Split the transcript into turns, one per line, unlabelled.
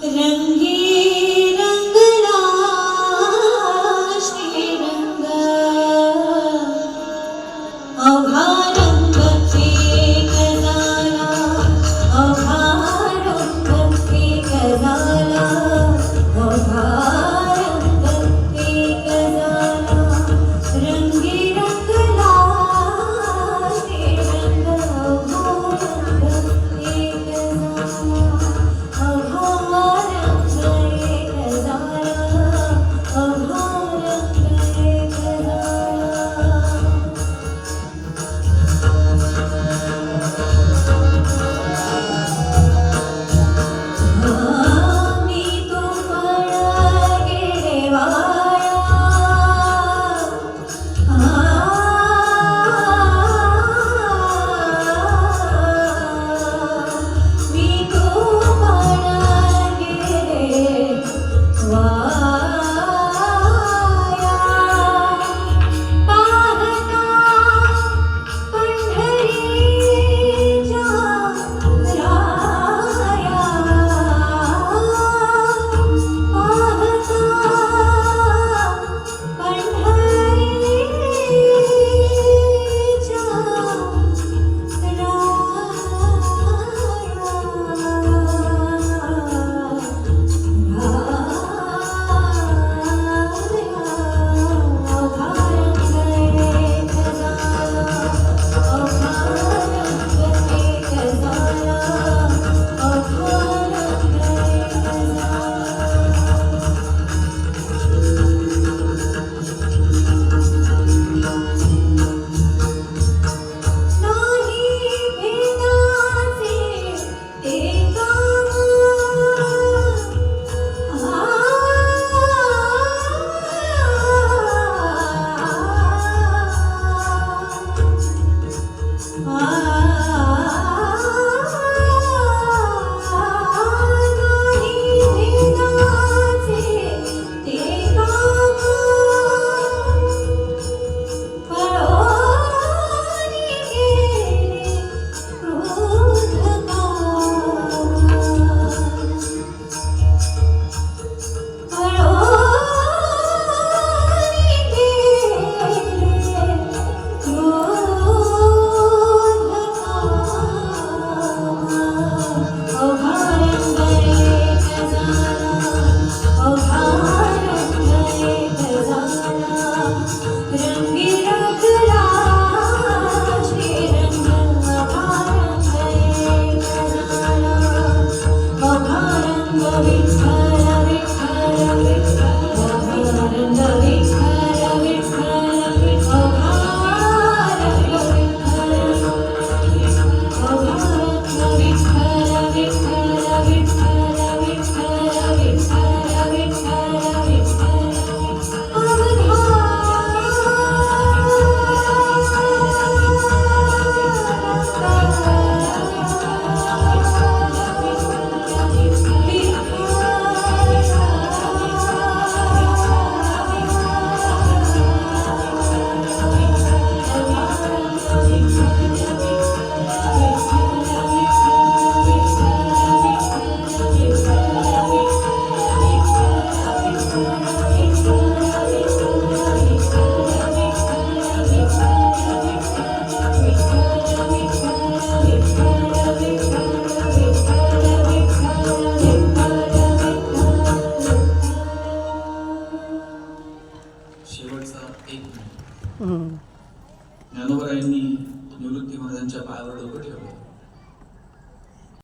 Rangue.
शेवटचा एक minute ज्ञानोबरायांनी निवृत्ती महाराजांच्या पायावर डोकं ठेवलं.